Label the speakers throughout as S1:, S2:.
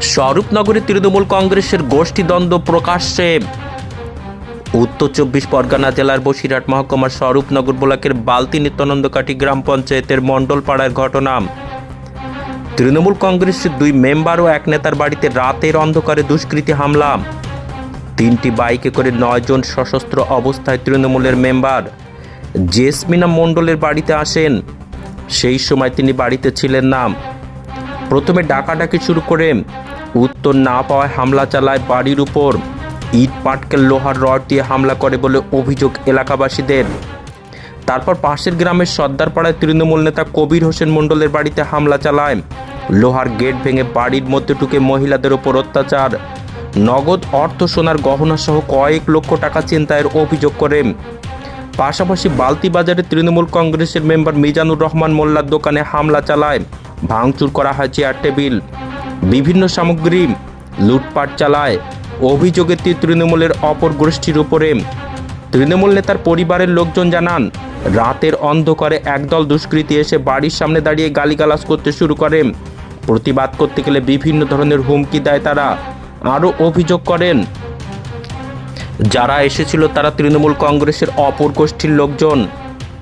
S1: স্বরূপনগরে তৃণমূল কংগ্রেসের গোষ্ঠীদ্বন্দ্ব প্রকাশ্যে। উত্তর চব্বিশ পরগনা জেলার বসিরহাট মহকুমার স্বরূপনগর ব্লকের বালতি নিত্যানন্দকাঠি গ্রাম পঞ্চায়েতের মণ্ডলপাড়ার ঘটনা। তৃণমূল কংগ্রেসের দুই মেম্বার ও এক নেতার বাড়িতে রাতের অন্ধকারে দুষ্কৃতী হামলা। তিনটি বাইকে করে নয়জন সশস্ত্র অবস্থায় তৃণমূলের মেম্বার জেসমিনা মণ্ডলের বাড়িতে আসেন। সেই সময় তিনি বাড়িতে ছিলেন না। প্রথমে ডাকাডাকি শুরু করে উত্তর না পাওয়ায় হামলা চালায় বাড়ির উপর। ইট পাটকেল লোহার রড দিয়ে হামলা করে বলে অভিযোগ এলাকাবাসীদের। তারপর পাশের গ্রামের সর্দারপাড়ায় তৃণমূল নেতা কবির হোসেন মণ্ডলের বাড়িতে হামলা চালায়। লোহার গেট ভেঙে বাড়ির মধ্যে ঢুকে মহিলাদের ওপর অত্যাচার। নগদ অর্থ সোনার গহনা সহ কয়েক লক্ষ টাকা ছিনতাইয়ের অভিযোগ করে। পাশাপাশি বালতি বাজারে তৃণমূল কংগ্রেসের মেম্বার মিজানুর রহমান মোল্লার দোকানে হামলা চালায়। ভাঙচুর করা হয় চেয়ার টেবিল বিভিন্ন সামগ্রী, লুটপাট চালায়। অভিযোগে তৃণমূলের অপর গোষ্ঠীর উপরে। তৃণমূল নেতার পরিবারের লোকজন জানান, রাতের অন্ধকারে একদল দুষ্কৃতী এসে বাড়ির সামনে দাঁড়িয়ে গালিগালাজ করতে শুরু করে। প্রতিবাদ করতে গেলে বিভিন্ন ধরনের হুমকি দেয় তারা। আরও অভিযোগ করেন, যারা এসেছিল তারা তৃণমূল কংগ্রেসের অপর গোষ্ঠীর লোকজন।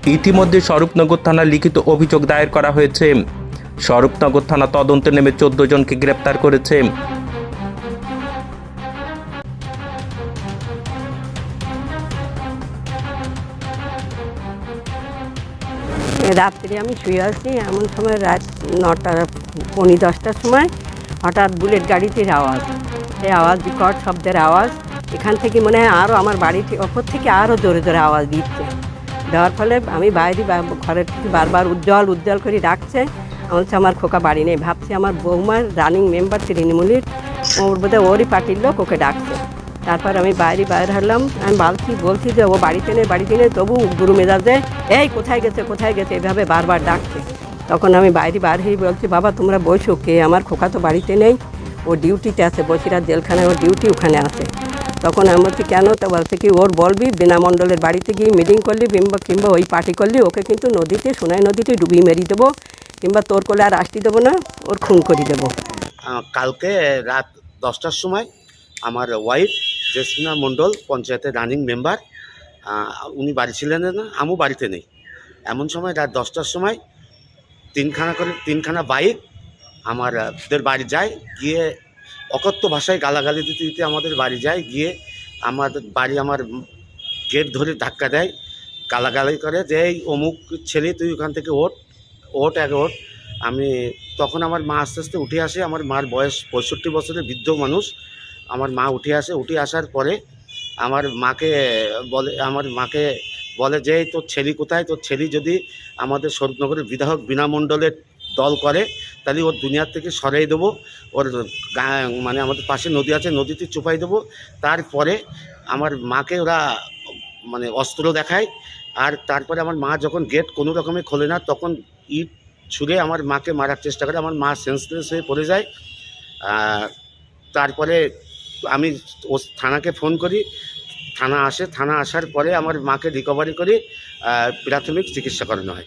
S1: ইতিমধ্যে স্বরূপনগর থানায় লিখিত অভিযোগ দায়ের করা হয়েছে। স্বরূপনগর থানা তদন্তে নেমে চোদ্দ জনকে গ্রেপ্তার করেছে।
S2: রাত্রে আমি শুয়ে আছি, এমন সময় রাত নটা, পৌনে দশটার সময় হঠাৎ বুলেট গাড়িটির আওয়াজ। সেই আওয়াজ বিকট শব্দের আওয়াজ। এখান থেকে মনে হয় আরও আমার বাড়ি থেকে ওপর থেকে আরও জোরে জোরে আওয়াজ দিচ্ছে। দেওয়ার ফলে আমি বাইরে ঘরের থেকে বারবার উজ্জ্বল উজ্জ্বল করে ডাকছে। হচ্ছে আমার খোকা বাড়ি নেই। ভাবছি আমার বৌমার রানিং মেম্বার তৃণমূলের ওর বোধহয় ওরই পার্টির লোক ওকে ডাকছে। তারপর আমি বাইরে বাইরে হারলাম আমি বলছি বলছি যে ও বাড়িতে নেই বাড়িতে নেই, তবু গুরু মেজাজে, এই কোথায় গেছে কোথায় গেছে? এভাবে বারবার ডাকছে। তখন আমি বাইরে বার হয়ে বলছি, বাবা, তোমরা বসো, কে? আমার খোকা তো বাড়িতে নেই, ও ডিউটিতে আছে, বসিরহাট জেলখানায় ওর ডিউটি ওখানে আছে। তখন আমি বলছি, কেন? তো বলছে কি, ওর বলবি বিনা মণ্ডলের বাড়িতে গিয়ে মিটিং করলি, কিংবা কিংবা ওই পার্টি করলি, ওকে কিন্তু নদীতে, সোনাই নদীতে ডুবিয়ে মেরিয়ে দেবো। কিংবা তোর কোলে আর আসতে দেবো না ওর খুন করে দেবো।
S3: কালকে রাত দশটার সময় আমার ওয়াইফ জেসমিনা মণ্ডল পঞ্চায়েতের রানিং মেম্বার উনি বাড়ি ছিলেন না আমিও বাড়িতে নেই। এমন সময় রাত দশটার সময় তিনখানা করে তিনখানা বাইক আমার আহ, দের বাড়ি যায় গিয়ে অকথ্য ভাষায় গালাগালি দিতে দিতে আমাদের বাড়ি যায় গিয়ে আমাদের বাড়ি আমার গেট ধরে ধাক্কা দেয় গালাগালি করে যে এই অমুক ছেলে তুই ওখান থেকে ওঠ। ওঠ এক ওঠ আমি তখন আমার মা আস্তে আস্তে উঠে আসে, আমার মার বয়স পঁয়ষট্টি বছরের বৃদ্ধ মানুষ। আমার মা উঠে আসে, উঠে আসার পরে আমার মাকে বলে, আমার মাকে বলে যে, "এই তোর ছেলে কোথায়? তোর ছেলে যদি আমাদের স্বরূপনগরের বিধায়ক বিনামণ্ডলের দল করে, তাহলে ওর দুনিয়ার থেকে সরাই দেবো। ওর মানে আমাদের পাশে নদী আছে, নদীতে চুপাই দেবো। তারপরে আমার মাকে ওরা মানে অস্ত্র দেখায়। আর তারপরে আমার মা যখন গেট কোনো রকমে খোলে না, তখন ইট ছুঁড়ে আমার মাকে মারার চেষ্টা করে, আমার মা সেন্সলেস হয়ে পড়ে যায়। তারপরে আমি ও থানাকে ফোন করি। থানা আসে, থানা আসার পরে আমার মাকে রিকভারি করে। প্রাথমিক চিকিৎসা করানো হয়।